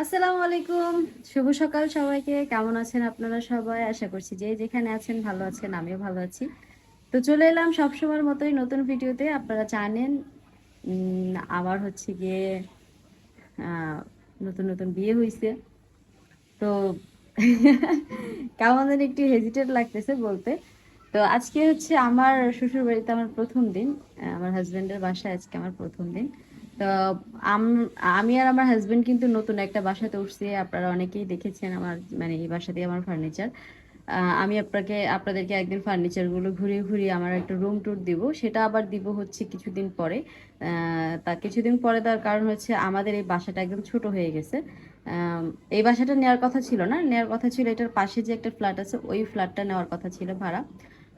আসসালামু আলাইকুম। শুভ সকাল সবাইকে। কেমন আছেন আপনারা সবাই? আশা করছি যে যেখানে আছেন ভালো আছেন, আমিও ভালো আছি। তো চলে এলাম সবসময়ের মতোই নতুন ভিডিওতে। আপনারা জানেন আমার হচ্ছে গিয়ে নতুন নতুন বিয়ে হয়েছে তো কেমন একটু হেজিটেট লাগতেছে বলতে। তো আজকে হচ্ছে আমার শ্বশুর বাড়িতে আমার প্রথম দিন। আমার হাজবেন্ডের বাসায় আজকে আমার প্রথম দিন। আম- আর আমার হাজবেন্ড কিন্তু নতুন একটা বাসাতে উঠছি, আপনারা অনেকেই দেখেছেন আমার মানে এই বাসাতে আমার ফার্নিচার আমি আপনাকে, আপনাদেরকে একদিন ফার্নিচারগুলো ঘুরিয়ে ঘুরিয়ে আমার একটা রুম ট্যুর দিব, সেটা আবার দিব হচ্ছে কিছুদিন পরে। তা কিছুদিন পরে তার কারণ হচ্ছে আমাদের এই বাসাটা একদম ছোট হয়ে গেছে। এই বাসাটা নেওয়ার কথা ছিল না, নেওয়ার কথা ছিল এটার পাশে যে একটা ফ্ল্যাট আছে, ওই ফ্ল্যাটটা নেওয়ার কথা ছিল ভাড়া।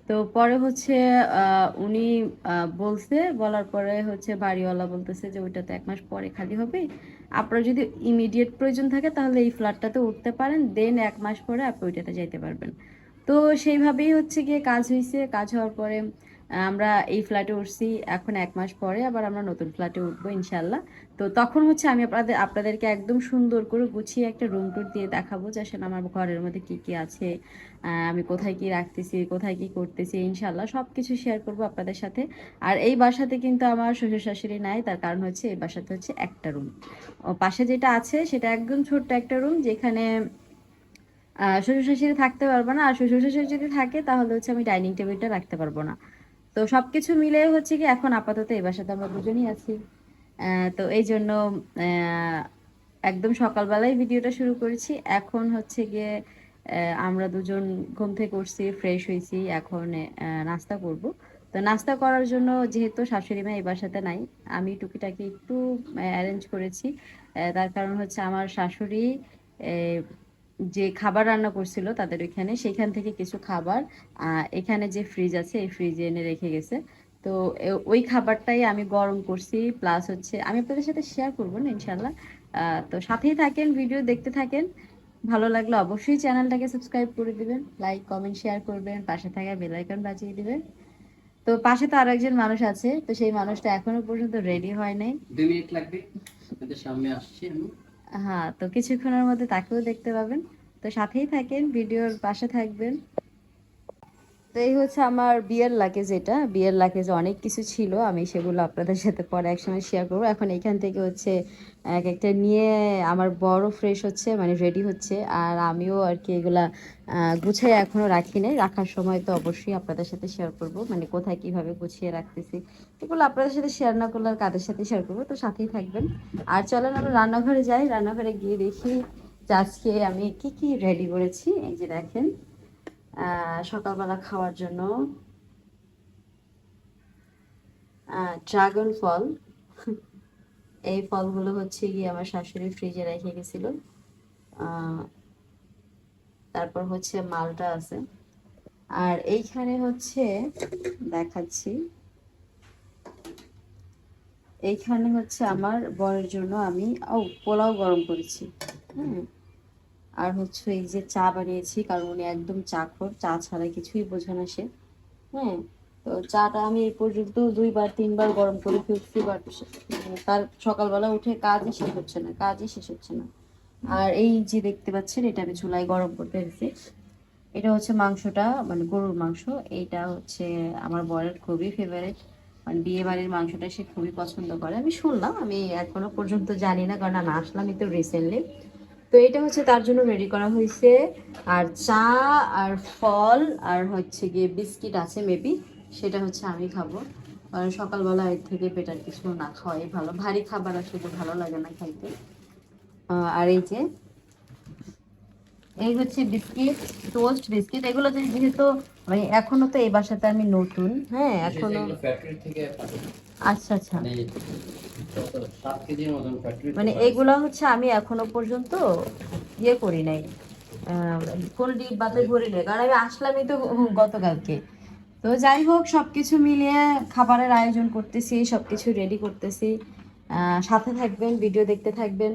তো পরে হচ্ছে উনি বলছে, বলার পরে হচ্ছে বাড়িওয়ালা বলতেছে যে ওইটা তো এক মাস পরে খালি হবে। আপনার যদি ইমিডিয়েট প্রয়োজন থাকে তাহলে এই ফ্ল্যাটটাতে উঠতে পারেন দেন এক মাস পরে আপনি ওইটাতে যাইতে পারবেন। তো সেইভাবেই হচ্ছে গিয়ে কাজ হয়েছে কাজ হওয়ার পরে আমরা এই ফ্ল্যাটে উঠছি এখন এক মাস পরে, আবার আমরা নতুন ফ্ল্যাটে উঠবো ইনশাল্লাহ তো তখন হচ্ছে আমি আপনাদের, আপনাদেরকে একদম সুন্দর করে গুছিয়ে একটা রুম টুর দিয়ে দেখাবো যে আসলে আমার ঘরের মধ্যে কি কি আছে আমি কোথায় কি রাখতেছি, কোথায় কি করতেছি ইনশাল্লাহ সব কিছু শেয়ার করব আপনাদের সাথে। আর এই বাসাতে কিন্তু আমার শ্বশুর শাশুড়ি নাই, তার কারণ হচ্ছে এই বাসাতে হচ্ছে একটা রুম পাশে যেটা আছে সেটা একদম ছোট্ট একটা রুম যেখানে শ্বশুর শাশুড়ি থাকতে পারব না, আর শ্বশুর শাশুড়ি যদি থাকে তাহলে হচ্ছে আমি ডাইনিং টেবিলটা রাখতে পারব না। তো সবকিছু মিলে হচ্ছে কি এখন আপাতত এই বাসাতে আমরা দুজনই আছি। তো এই জন্য একদম সকালবেলায় ভিডিওটা শুরু করেছি। এখন হচ্ছে গিয়ে আমরা দুজন ঘুম থেকে উঠছি ফ্রেশ হয়েছি, এখন নাস্তা করব। তো নাস্তা করার জন্য যেহেতু শাশুড়ি মা এই বাসাতে নাই, আমি টুকিটাকি একটু অ্যারেঞ্জ করেছি। তার কারণ হচ্ছে আমার শাশুড়ি যে খাবার রান্না করছিল তাদের ওইখানে, সেখান থেকে কিছু খাবার এখানে যে ফ্রিজ আছে, এই ফ্রিজে এনে রেখে গেছে। তো ওই খাবারটাই আমি গরম করছি প্লাস হচ্ছে আমি আপনাদের সাথে শেয়ার করব না ইনশাল্লাহ তো সাথেই থাকেন ভিডিও দেখতে থাকেন। ভালো লাগলে অবশ্যই চ্যানেলটাকে সাবস্ক্রাইব করে দিবেন লাইক কমেন্ট শেয়ার করবেন, পাশে থাকা বেলাইকন বাজিয়ে দিবেন। তো পাশে তো আরও একজন মানুষ আছে, তো সেই মানুষটা এখনও পর্যন্ত রেডি হয় নাই। দুই মিনিট লাগবে সামনে আসছি আমি। হ্যাঁ তো কিছুক্ষণের মধ্যে তাকেও দেখতে পাবেন। তো সাথেই থাকেন ভিডিওর পাশে থাকবেন। তো এই হচ্ছে আমার বিয়ের লাগেজ এটা। বিয়ের লাগেজ অনেক কিছু ছিল, আমি সেগুলো আপনাদের সাথে পরে একসময় শেয়ার করব। এখন এখান থেকে হচ্ছে এক একটা নিয়ে আমার বড় ফ্রেশ হচ্ছে মানে রেডি হচ্ছে। আর আমিও আর কি এগুলা গুছিয়ে এখনও রাখি নাই। রাখার সময় তো অবশ্যই আপনাদের সাথে শেয়ার করব। মানে কোথায় কীভাবে গুছিয়ে রাখতেছি, এগুলো আপনাদের সাথে শেয়ার না করলে আর কাদের সাথে শেয়ার করব? তো সাথেই থাকবেন। আর চলেন আমরা রান্নাঘরে যাই। রান্নাঘরে গিয়ে দেখি আজকে আমি কি কি রেডি করেছি। এই যে দেখেন। সকালবেলা খাওয়ার জন্য ড্রাগন ফল। এই ফলগুলো হচ্ছে গিয়ে আমার শাশুড়ি ফ্রিজে রেখে গেছিল। তারপর হচ্ছে মালটা আছে। আর এইখানে হচ্ছে, দেখাচ্ছি। এইখানে হচ্ছে আমার বরের জন্য আমি, ও পোলাও গরম করেছি। হ্যাঁ আর হচ্ছে এই যে চা বানিয়েছি, কারণ উনি একদম চাখর চা ছাড়া কিছুই বোঝে না সে। হ্যাঁ তো চাটা আমি এই পর্যন্ত দুইবার, তিনবার গরম করে ফেলছি বাট তার সকালবেলা উঠে কাজই শেষ হচ্ছে না, কাজই শেষ হচ্ছে না। আর এই যে দেখতে পাচ্ছেন, এটা আমি চুলায় গরম করতে রেখেছি এটা হচ্ছে মাংসটা মানে গরুর মাংস। এইটা হচ্ছে আমার বরের খুবই ফেভারিট মানে বিয়ে বাড়ির মাংসটা সে খুবই পছন্দ করে। আমি শুনলাম, আমি এখনও পর্যন্ত জানি না, কারণ আমি আসলামই তো রিসেন্টলি তো এটা হচ্ছে তার জন্য রেডি করা হয়েছে। আর চা, আর ফল, আর হচ্ছে গিয়ে বিস্কিট আছে মেবি সেটা হচ্ছে আমি খাব। কারণ সকালবেলা এর থেকে পেটার কিছু না খাওয়াই ভালো। ভারী খাবার আসলে ভালো লাগে না খাইতে। আর এই যে, এই হচ্ছে বিস্কিট টোস্ট বিস্কিট। এগুলো যেহেতু মানে এখনও তো এই বাসাতে আমি নতুন হ্যাঁ এখনও ফ্যাক্টরি থেকে পাঠাবো। আচ্ছা আচ্ছা। মানে মানে এগুলো হচ্ছে আমি এখনও পর্যন্ত ইয়ে করি নাই। কোন ডিব্বাতে ভরি নাই কারণ আমি আসলামই তো গতকালকে। তো যাই হোক সবকিছু মিলিয়ে খাবারের আয়োজন করতেছি সবকিছু রেডি করতেছি। সাথে থাকবেন ভিডিও দেখতে থাকবেন।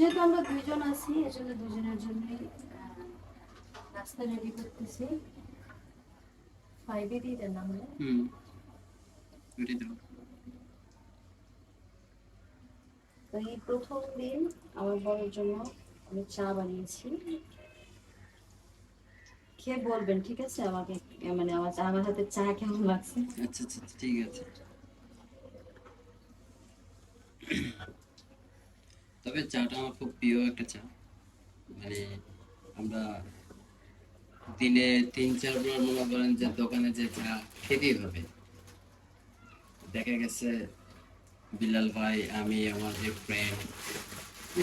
যেহেতু আমরা দুইজন আছি এজন্য দুজনের জন্যই নাস্তা রেডি করতেছি। ফাইভে দিয়ে দেন হুম দাও তো এই প্রথম দিন আমার বড়ের জন্য আমি চা বানিয়েছি। খেয়ে বলবেন ঠিক আছে? আমাকে মানে আমার চা আমার হাতে চা কেমন লাগছে? আচ্ছা আচ্ছা আচ্ছা, ঠিক আছে। তবে চাটা আমার খুব প্রিয় একটা চা। মানে আমরা দিনে তিন চারবার মনে করেন যে দোকানে যে চা খেতেই হবে। দেখা গেছে বিলাল ভাই, আমি, আমার যে ফ্রেন্ড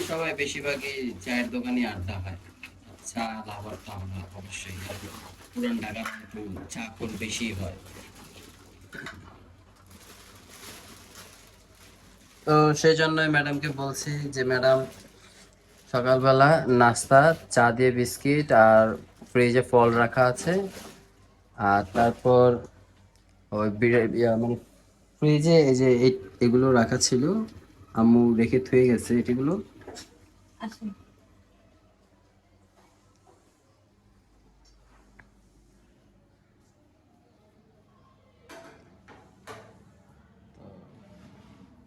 সবাই বেশিরভাগই চায়ের দোকানে আড্ডা হয়। চা লাভার তো আমরা অবশ্যই পুরান ঢাকার চা খুব বেশি হয়। তো সেই জন্যই ম্যাডামকে বলছি যে ম্যাডাম সকালবেলা নাস্তা, চা দিয়ে বিস্কিট আর ফ্রিজে ফল রাখা আছে। আর তারপর ওই মানে ফ্রিজে এই যে এগুলো রাখা ছিল। আম্মু রেখে থুয়ে গেছে এটিগুলো। আসুন।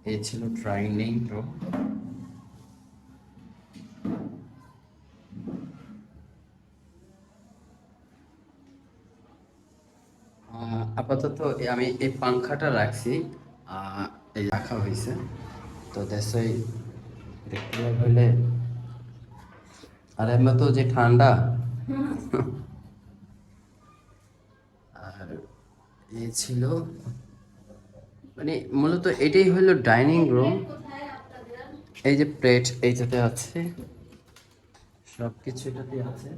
এই ছিল ট্রাইনিং আহ, আপাতত আমি এই পাংখাটা রাখছি এই রাখা হয়েছে। তো দেশই দেখতে হইলে আর এমনি তো যে ঠান্ডা। আর এ ছিল মানে মূলত এটাই হলো ডাইনিং রুম। এই যে প্লেট এইটাতে আছে। সব কিছু এটাতে আছে।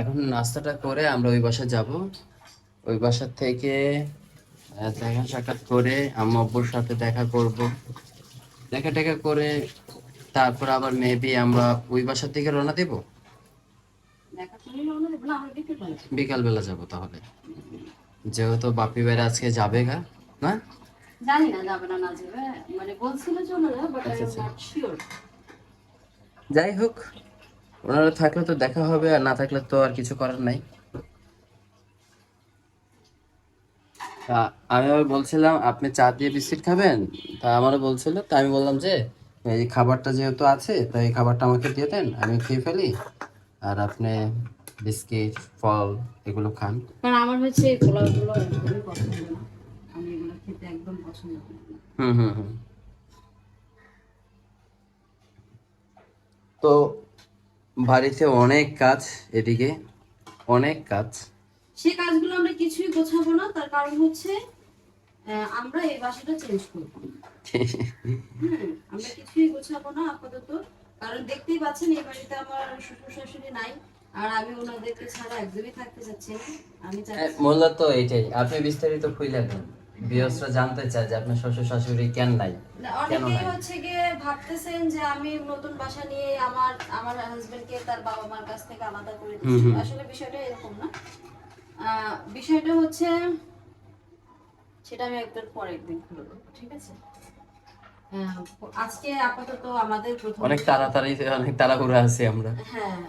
এখন নাস্তাটা করে আমরা ওই বাসা যাব। ওই বাসা থেকে দেখা সাক্ষাৎ করে আম্মু আব্বুর সাথে দেখা করব। দেখা টেকা করে তারপর আবার মেবি আমরা ওই বাসার দিকে রওনা দেব? না বিকেল বেলা যাব। তাহলে। যেহেতু বাপি বাইরে আজকে যাবে গা না? জানি না যাবে না না যাবে। মানে বলছিল চলে যাবে but I am. Not sure যাই হোক ওনারা থাকলে তো দেখা হবে আর না থাকলে তো আর কিছু করার নাই। তা আমি আবার বলছিলাম আপনি চা দিয়ে বিস্কিট খাবেন? তা আমারও বলছিল তা আমি বললাম যে এই খাবারটা যেহেতু আছে তাই এই খাবারটা আমাকে দিয়ে দেন আমি খেয়ে ফেলি। আর আপনি বিস্কিট ফল এগুলো খান। কারণ আমার হচ্ছে এই পোলাওগুলো একদমই পছন্দ না। আমি এগুলো খেতে একদম পছন্দ করি হুম হুম হুম। তো বাড়িতে অনেক কাজ এদিকে অনেক কাজ। সেই কাজগুলো আমরা কিছুই গোছাবো না তার কারণ হচ্ছে আমরা এই বাসাটা চেঞ্জ করব হুম আমরা কিছুই গোছাবো না আপাতত কারণ দেখতেই পাচ্ছেন এই বাড়িতে আমার শ্বশুর শাশুড়ি নাই আর আমি ওনাদেরকে ছাড়া একদমই থাকতে চাচ্ছি আমি মূলত এইটাই। আপনি বিস্তারিত দেন। জানতে চায় যে আপনার শ্বশুর শাশুড়ি কেন নাই অনেকেই হচ্ছে গিয়ে ভাবতেছেন যে আমি নতুন বাসা নিয়ে আমার আমার হাজবেন্ডকে তার বাবা মার কাছ থেকে আলাদা করে দিচ্ছি। আসলে বিষয়টা এরকম না। বিষয়টা হচ্ছে সেটা আমি পরে একদিন খুলে বলব, ঠিক আছে? আজকে আপাতত আমাদের প্রথম অনেক তাড়াতাড়ি অনেক তাড়াহুড়া আছে আমরা। হ্যাঁ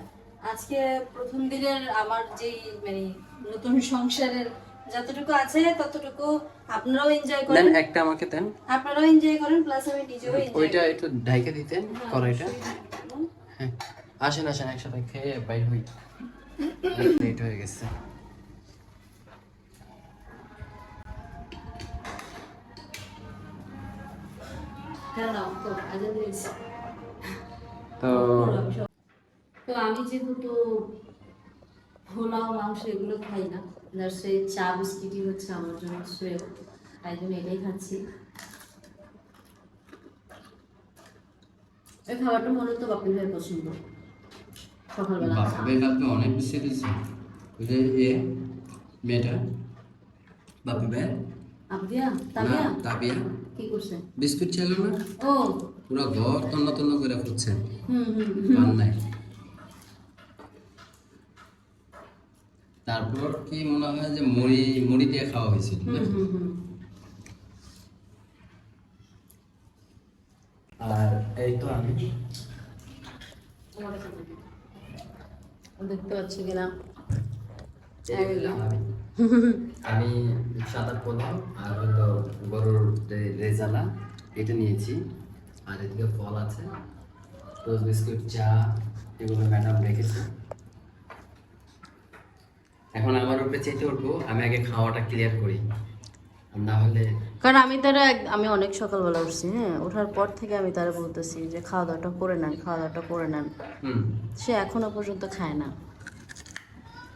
আজকে প্রথম দিনের আমার যেই মানে নতুন সংসারের যতটুকু আছে ততটুকু আপনারাও এনজয় দেন করেন একটা আমাকে দেন। আপনারাও এনজয় করেন প্লাস আমি নিজেও এনজয় ওইটা একটু ঢাইকে দিতেন কড়াইটা। হ্যাঁ আসেন আসেন একসাথে খেয়ে বাইর হই। লেট হয়ে গেছে। তো তো তো আমি যেহেতু পোলাও মাংস এগুলো খাই না যার সেই চা বিস্কিটই হচ্ছে আমার জন্য শ্রেয় তাই জন্য এটাই খাচ্ছি। এই খাবারটা মূলত বাপি ভাই পছন্দ। সকালবেলা। বাপরে কালকে অনেক বেশি দিয়েছে যে এ মেয়েটা বাপি ভাই? আবদিয়া তাবিয়া? তাবিয়া। কি করছে? বিস্কুট ছিল না? ও। পুরো ঘর তন্ন তন্ন করে ফুটছে। হুম হুম হুম। নাই তারপর কি মনে হয় যে মুড়ি মুড়ি দিয়ে খাওয়া হয়েছিল? আর এই তো আমি। দেখতে পাচ্ছি কিনা আমি। সাদা পোলাও আর হলো গরুর রেজালা এটা নিয়েছি। আর এদিকে ফল আছে টোস্ট বিস্কুট চা এগুলো ম্যাডাম রেখেছে। এখন আমার উপরে চেতে উঠবো আমি আগে খাওয়াটা ক্লিয়ার করি। না হলে কারণ আমি তারা আমি অনেক সকালবেলা উঠছি হ্যাঁ? ওঠার পর থেকে আমি তারা বলতেছি যে খাওয়া দাওয়াটা করে নেন খাওয়া দাওয়াটা করে নেন। হুম। সে এখনও পর্যন্ত খায় না।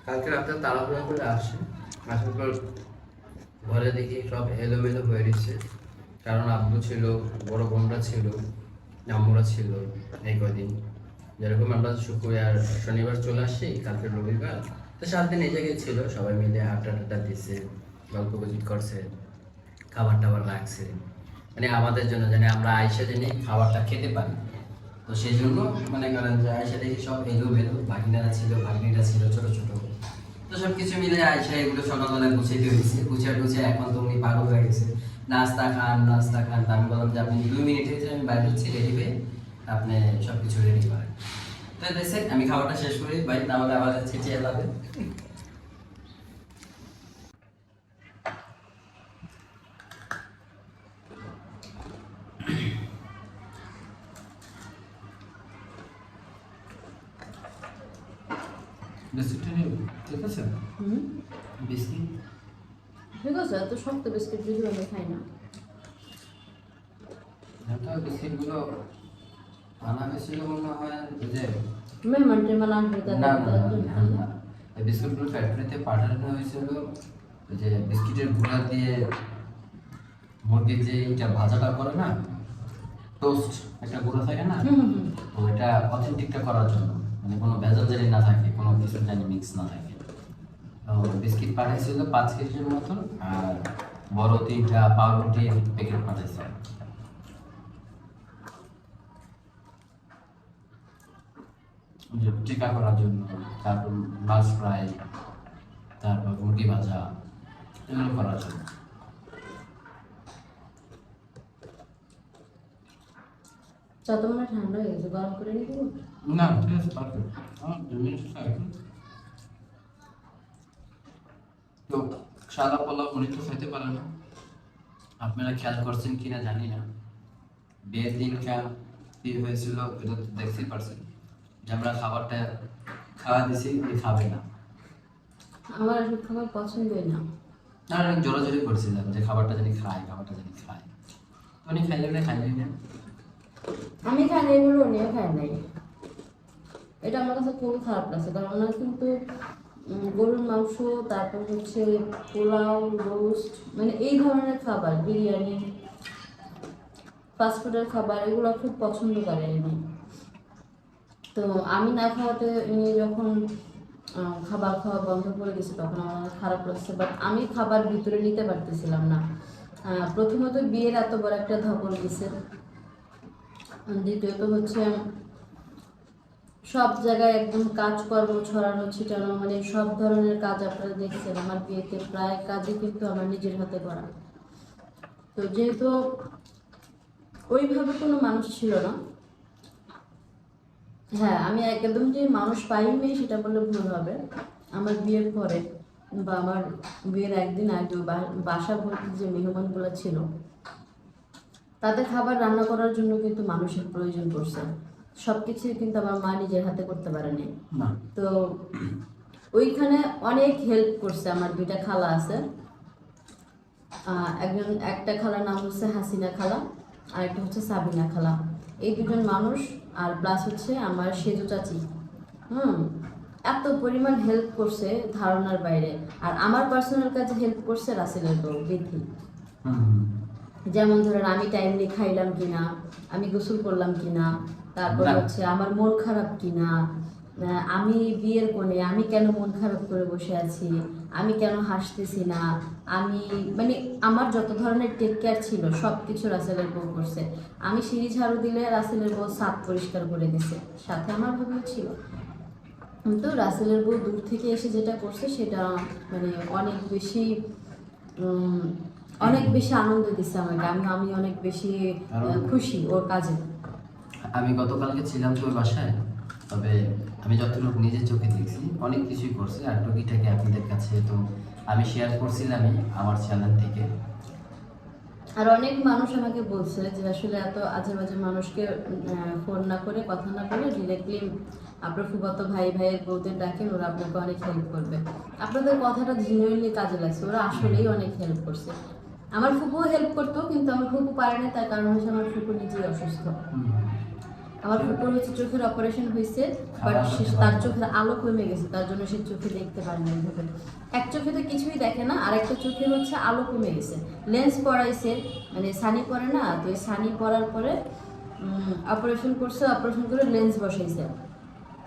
কালকে রাতে তাড়াহুড়া করে আসে। আসার পর ঘরে দেখি সব এলোমেলো হয়ে রয়েছে। কারণ আব্বু ছিল, বড় বোনরা ছিল আম্মুরা ছিল এই কদিন। যেরকম আমরা শুক্র আর শনিবার চলে আসি, কালকে রবিবার। তো সাত দিন এই জায়গায় ছিল, সবাই মিলে আড্ডা টাড্ডা দিছে, গল্প গুজব করছে, খাবার টাবার রাখছে। মানে আমাদের জন্য জানি, আমরা আইসা জানি খাবারটা খেতে পারি। তো সেই জন্য মানে করেন যে আয়সা দেখি সব এলো মেলো ভাগিনারা ছিল, ভাগিনীরা ছিল, ছোট ছোট। তো সব কিছু মিলে আয়সা এগুলো সকালবেলা গুছিয়ে দিয়েছে গুছিয়ে গুছিয়ে এখন তো উনি পাগল হয়ে গেছে। নাস্তা খান নাস্তা খান। তা আমি বললাম যে আপনি দুই মিনিট হয়েছে আমি বাইরে ছেড়ে হয়ে আপনি সব কিছু রেডি করেন। তো দেখছেন আমি খাবারটা শেষ করি। ভাই, তাহলে আবার ছিটিয়ে যাবে বিস্কুটটা নিব ঠিক আছে? হুম। বিস্কিট? ঠিক আছে এত শক্ত বিস্কিট যদিও আমি খাই না। বিস্কিটগুলো আনা মনে হয় যে মেহমান টেমান আসবে না না তাদের না, না, না। এই বিস্কুটগুলো ফ্যাক্টরিতে পাঠানো হয়েছিল যে বিস্কিটের গুঁড়া দিয়ে মুরগির যে এটা ভাজাটা করে না টোস্ট একটা গুঁড়ো থাকে না হুম। অথেন্টিকটা করার জন্য। মানে কোনো ভেজাল জানি না থাকে, কোনো কিছু জানি মিক্স না থাকে। তো বিস্কিট পাঠিয়েছিল পাঁচ কেজির মতন আর বড় তিনটা পাউরুটির প্যাকেট পাঠিয়েছে টিকা করার জন্য তারপর মাছ ফ্রাই, তারপর মুরগি ভাজা, এগুলো করার জন্য। মনে ঠান্ডা হয়ে গেছে, গরম করে দেবো না ঠিক আছে পারফেক্ট আমার দুই মিনিট লাগে তো সাদা পোলাও উনি তো খেতে পারে না। আপনারা খেয়াল করছেন কিনা জানি না। বিয়ের দিনটা কি হয়েছিল এটা তো দেখতেই পারছেন। যে আমরা খাবারটা খাওয়া দিছি উনি খাবে না। আমার খাবার পছন্দই না। না অনেক জোরাজোরি করছিলাম যে খাবারটা জানি খায় খাবারটা জানি খায়। উনি খাইলে না খাইলে না? আমি খাই খাই নাই। এটা আমার কাছে খুবই খারাপ লাগছে। কারণ ওনার কিন্তু গরুর মাংস, তারপর হচ্ছে পোলাও, রোস্ট মানে এই ধরনের খাবার, বিরিয়ানি ফাস্টফুডের খাবার, এগুলো খুব পছন্দ করেন ইনি তো আমি না খাওয়াতে ইনি যখন খাবার খাওয়া বন্ধ করে দিয়েছে, তখন আমার খারাপ লাগছে। বাট আমি খাবার ভিতরে নিতে পারতেছিলাম না। প্রথমত বিয়ের এত বড় একটা ধকল দিছে। দ্বিতীয়ত হচ্ছে সব জায়গায় একদম কাজকর্ম ছড়ানো, ছিটানো মানে সব ধরনের কাজ আপনারা দেখছেন। আমার বিয়েতে প্রায় কাজই কিন্তু আমার নিজের হাতে করা। তো যেহেতু ওইভাবে কোনো মানুষ ছিল না হ্যাঁ আমি একদম যে মানুষ পাইনি সেটা বললে ভুল হবে। আমার বিয়ের পরে বা আমার বিয়ের একদিন আগে বাসা ভর্তি যে মেহমানগুলো ছিল, তাদের খাবার রান্না করার জন্য কিন্তু মানুষের প্রয়োজন পড়ছে। সব কিছুই কিন্তু আমার মা নিজের হাতে করতে পারেনি। তো ওইখানে অনেক হেল্প করছে আমার দুইটা খালা আছে। একজন একটা খালার নাম হচ্ছে হাসিনা খালা আর একটা হচ্ছে সাবিনা খালা। এই দুজন মানুষ আর প্লাস হচ্ছে আমার সেজু চাচি। হুম এত পরিমাণ হেল্প করছে ধারণার বাইরে। আর আমার পার্সোনাল কাজে হেল্প করছে রাসেলের বউ হুম। যেমন ধরেন আমি টাইমলি খাইলাম কিনা আমি গোসল করলাম কিনা তারপর হচ্ছে আমার মন খারাপ কিনা আমি বিয়ের কোণে আমি কেন মন খারাপ করে বসে আছি আমি কেন হাসতেছি না আমি মানে আমার যত ধরনের টেক কেয়ার ছিল সব কিছু রাসেলের বউ করছে। আমি সিঁড়ি ঝাড়ু দিলে রাসেলের বউ সাপ পরিষ্কার করে দিছে। সাথে আমার ভাবেও ছিল। কিন্তু রাসেলের বউ দূর থেকে এসে যেটা করছে সেটা মানে অনেক বেশি উম, অনেক বেশি আনন্দ দিচ্ছে আমাকে। আমি আমি অনেক বেশি খুশি ওর কাজে। আমি গতকালকে ছিলাম তো ওই বাসায় তবে আমি যতটুকু নিজের চোখে দেখছি অনেক কিছুই করছে আর টুকিটাকে আপনাদের কাছে তো আমি শেয়ার করছিলামই আমার চ্যানেল থেকে। আর অনেক মানুষ আমাকে বলছে যে আসলে এত আজে বাজে মানুষকে ফোন না করে কথা না বলে ডিরেক্টলি আপনার ফুফাতো ভাই ভাইয়ের বউদের ডাকেন ওরা আপনাকে অনেক হেল্প করবে। আপনাদের কথাটা জেনুইনলি কাজে লাগছে ওরা আসলেই অনেক হেল্প করছে। আমার ফুপুও হেল্প করতো কিন্তু আমার ফুপু পারেনি তার কারণ হচ্ছে আমার ফুপু নিজেই অসুস্থ। আমার ফুপুর হচ্ছে চোখের অপারেশন হয়েছে বাট তার চোখের আলো কমে গেছে তার জন্য সে চোখে দেখতে পারে না এইভাবে এক চোখে তো কিছুই দেখে না আর একটা চোখে হচ্ছে আলো কমে গেছে। লেন্স পরাইছে মানে সানি পরে না তো এই সানি পরার পরে অপারেশন করছে অপারেশন করে লেন্স বসাইছে।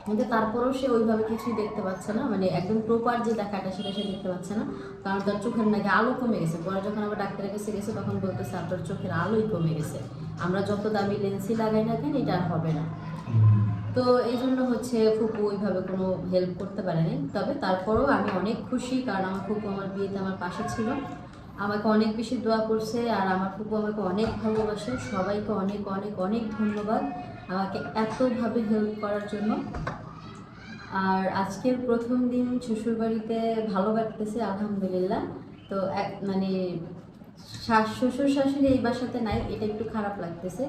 কিন্তু তারপরেও সে ওইভাবে কিছুই দেখতে পাচ্ছে না মানে একদম প্রপার যে দেখাটা সেটা সে দেখতে পাচ্ছে না কারণ তার চোখের নাকি আলো কমে গেছে। পরে যখন আবার ডাক্তারের কাছে গেছে তখন বলতেছে আপনার চোখের আলোই কমে গেছে। আমরা যত দামি লেন্সই লাগাই না কেন এটা আর হবে না। তো এই জন্য হচ্ছে ফুপু ওইভাবে কোনো হেল্প করতে পারেনি। তবে তারপরেও আমি অনেক খুশি কারণ আমার ফুপু আমার বিয়েতে আমার পাশে ছিল। আমাকে অনেক বেশি দোয়া করছে আর আমার ফুপু আমাকে অনেক ভালোবাসে। সবাইকে অনেক অনেক অনেক ধন্যবাদ আমাকে এতভাবে হেল্প করার জন্য। আর আজকের প্রথম দিন শ্বশুরবাড়িতে ভালো কাটতেছে আলহামদুলিল্লাহ। তো এক মানে শাশ- শ্বশুর শাশুড়ি এই বাসাতে নাই এটা একটু খারাপ লাগতেছে।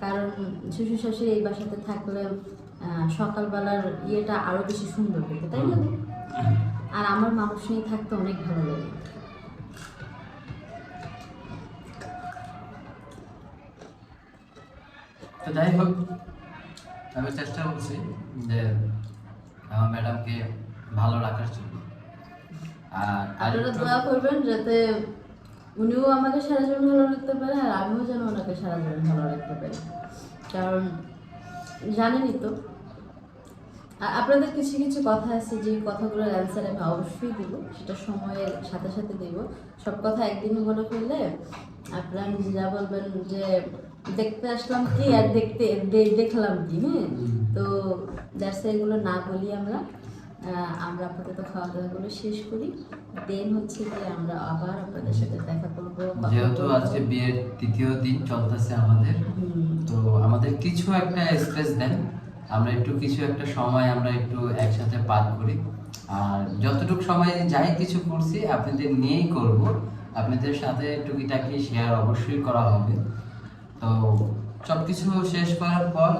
কারণ শ্বশুর শাশুড়ি এই বাসাতে থাকলে সকালবেলার ইয়েটা আরও বেশি সুন্দর হতো তাই না? আর আমার মানুষ নিয়ে থাকতে অনেক ভালো লাগে। তো যাই হোক আমি চেষ্টা করছি যে আমার ম্যাডামকে ভালো রাখার জন্য। আর আপনারা দোয়া করবেন যাতে উনিও আমাকে সারা জীবন ভালো রাখতে পারে আর আমিও যেন ওনাকে সারা জীবন ভালো রাখতে পারি। কারণ জানেনই তো আর আপনাদের কিছু কিছু কথা আছে যে কথাগুলোর অ্যান্সার আমি অবশ্যই দিব সেটা সময়ের সাথে সাথে দিব। সব কথা একদিনে বলে ফেললে আপনারা নিজেরা বলবেন যে দেখতে আসলাম কি আর দেখতে দেখলাম কি হ্যাঁ? তো যাচ্ছে এগুলো না বলি আমরা। আমরা আপাতত খাওয়া দাওয়াগুলো শেষ করি। দেন হচ্ছে যে আমরা আবার আপনাদের সাথে দেখা করব যেহেতু আজকে বিয়ের তৃতীয় দিন চলতেছে আমাদের তো আমাদের কিছু একটা স্পেস দেন। আমরা একটু কিছু একটা সময় আমরা একটু একসাথে পার করি। আর যতটুকু সময় যাই কিছু করছি আপনাদের নিয়েই করব। আপনাদের সাথে টুকিটাকি শেয়ার অবশ্যই করা হবে। তো সব কিছু শেষ করার পর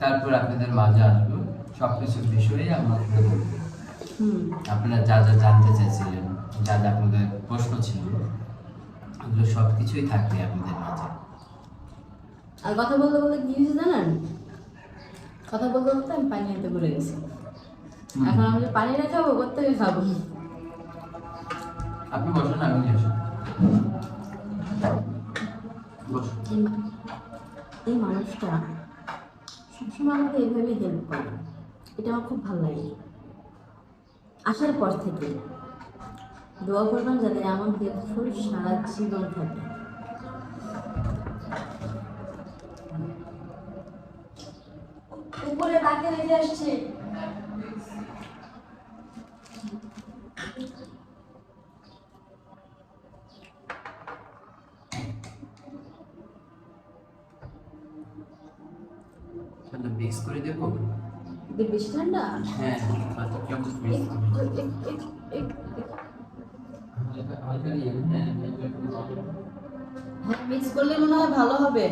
তারপর আপনাদের মাঝে আসব। সব কিছুর বিষয়ে আমরা খুলে বলব। আপনারা যা যা জানতে চাইছিলেন যা যা আপনাদের প্রশ্ন ছিল ওগুলো সব কিছুই থাকবে আপনাদের মাঝে। আর কথা বলতে বলতে কি হয়েছে জানেন? কথা বলতে বলতে আমি পানি আনতে ভুলে গেছি। এখন আমি পানি না খাব করতে খাব? আপনি বসুন আমি নিয়ে আসুন এই এই মানুষটা সবসময় আমাকে এইভাবে হেল্প করে। এটা আমার খুব ভালো লাগে। আসার পর থেকে দোয়া করবেন যাতে এমন হেল্পফুল সারা জীবন থাকে। উপরে তাকে রেখে আসছে। মিক্স করে দেবো বেশি ঠান্ডা হ্যাঁ আচ্ছা, হ্যাঁ, হ্যাঁ মিক্স করলে মনে হয় ভালো হবে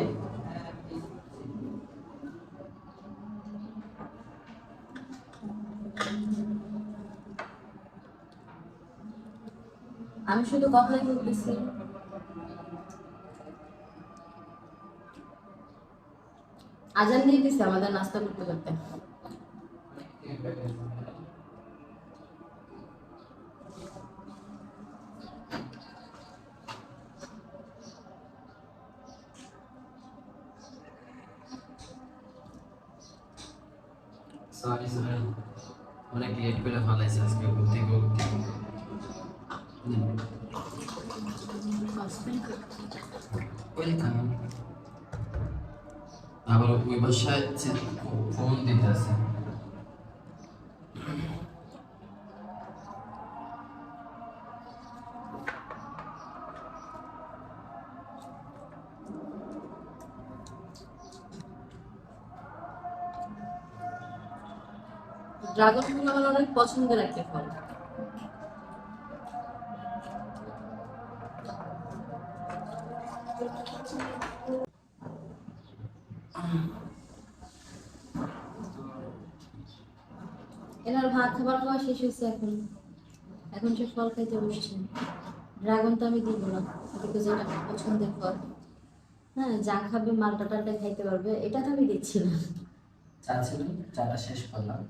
আমি শুধু কথাই বলতেছি আজান দিয়ে দিছে আমাদের নাস্তা করতে করতে সরি সরি অনেক লেট করে ফেলাইছে আজকে ওই খান আবার ওই বাসায় ফোন দিতে আছে ড্রাগন ফল অনেক পছন্দের একটা ফল। এনার ভাত খাবার খাওয়া শেষ হয়েছে এখন। এখন সে ফল খাইতে বসছে। ড্রাগন তো আমি দিব না কিন্তু যেটা পছন্দের ফল। হ্যাঁ যা খাবে, মালটা টালটা খাইতে পারবে, এটা তো আমি দিচ্ছি না। চা ছিল চাটা শেষ করলাম।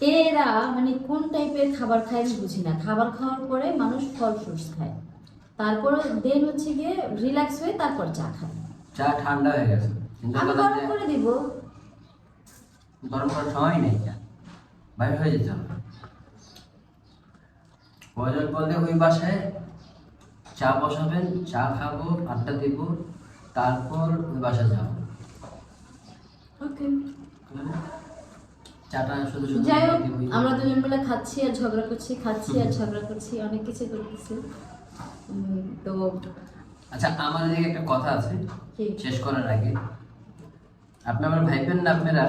এরা মানে কোন টাইপের খাবার খায় আমি বুঝি না। খাবার খাওয়ার পরে মানুষ ফল ফ্রুটস খায়। তারপর দেন হচ্ছে গিয়ে রিল্যাক্স হয়ে তারপর চা খায়। চা ঠান্ডা হয়ে গেছে। আমি গরম করে দিব। গরম করার সময় নেই বাইরে হয়ে যেতে হবে। প্রয়োজন বললে ওই বাসায়? চা বসাবেন চা খাব আড্ডা দিব তারপর ওই বাসায় যাব। ওকে। চাটা শুধু শুধু যাই হোক আমরা দুজন মিলে খাচ্ছি আর ঝগড়া করছি খাচ্ছি আর ঝগড়া করছি অনেক কিছু করতেছি। তো আচ্ছা আমার এদিকে একটা কথা আছে। শেষ করার আগে। আপনি আমার ভাইবেন না আপনারা?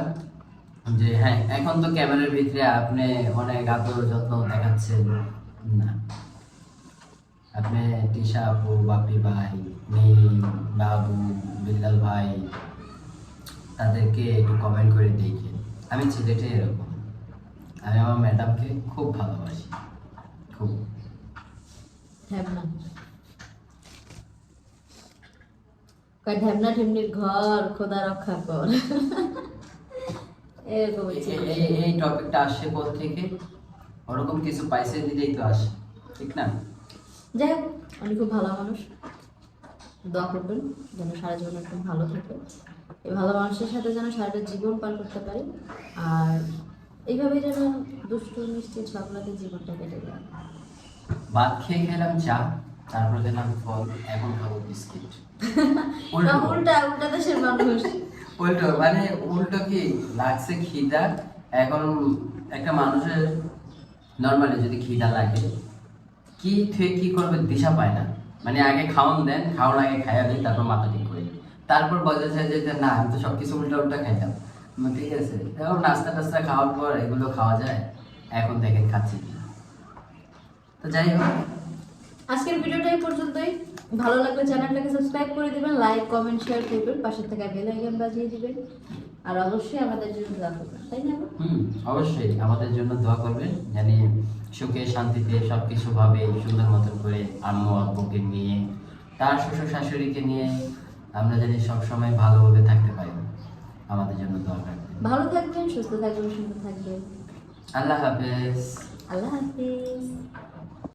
যে হ্যাঁ এখন তো ক্যামেরার ভিতরে আপনি অনেক আদর যত্ন দেখাচ্ছেন। না। আপনি তিশা আপু বাপি ভাই মিম বাবু বিল্লাল ভাই তাদেরকে একটু কমেন্ট করে দেখেন। আমি ছেলেটাই এরকম। আমি আমার ম্যাডামকে খুব ভালোবাসি। খুব। ঢ্যাবনা। ঢেমনির ঘর খোদা রক্ষা কর এরকম এই- টপিকটা থেকে। ওরকম কিছু দিলেই তো আসে। ঠিক না? যাই হোক উনি খুব ভালো মানুষ। দোয়া করবেন যেন সারা জীবন একদম ভালো থাকে। এই ভালো মানুষের সাথে যেন সারাটা জীবন পার করতে পারি। আর এইভাবে যেন দুষ্ট মিষ্টি ঝগড়াতে জীবনটা কেটে যায়। ভাত খেয়ে খেলাম চা তারপর খেলাম ফল এখন খাব বিস্কিট। উল্টা। উল্টা। দেশের মানুষ। উল্টো মানে উল্টো কি? লাগছে খিদা। এখন একটা মানুষের নর্মালি যদি খিদা লাগে কি থেকে কি করবে দিশা পায় না। মানে আগে খাওয়ান দেন খাওয়ার আগে খাইয়া দিন তারপর মাথা ঠিক তারপর বোঝা যায় যে না আমি তো সব কিছু উল্টা উল্টা খাইতাম ঠিক আছে এখন নাস্তা টাস্তা খাওয়ার পর এগুলো খাওয়া যায় এখন দেখেন খাচ্ছি তো যাই হোক। আজকের ভিডিওটা এই পর্যন্তই। ভালো লাগলে চ্যানেলটাকে সাবস্ক্রাইব করে দিবেন লাইক কমেন্ট শেয়ার করবেন পাশে থেকে বেল আইকন বাজিয়ে দিবেন। আর অবশ্যই আমাদের জন্য দোয়া করবেন তাই না? হুম অবশ্যই আমাদের জন্য দোয়া করবেন জানি সুখে শান্তিতে সব কিছু ভাবে সুন্দর মতন করে আম্মু আব্বুকে নিয়ে তার শ্বশুর শাশুড়িকে নিয়ে আমরা জানি সবসময় ভালোভাবে থাকতে পারি আমাদের জন্য দোয়া রাখবেন। ভালো থাকবেন সুস্থ থাকবেন সুন্দর থাকবেন। আল্লাহ হাফেজ। আল্লাহ হাফিজ।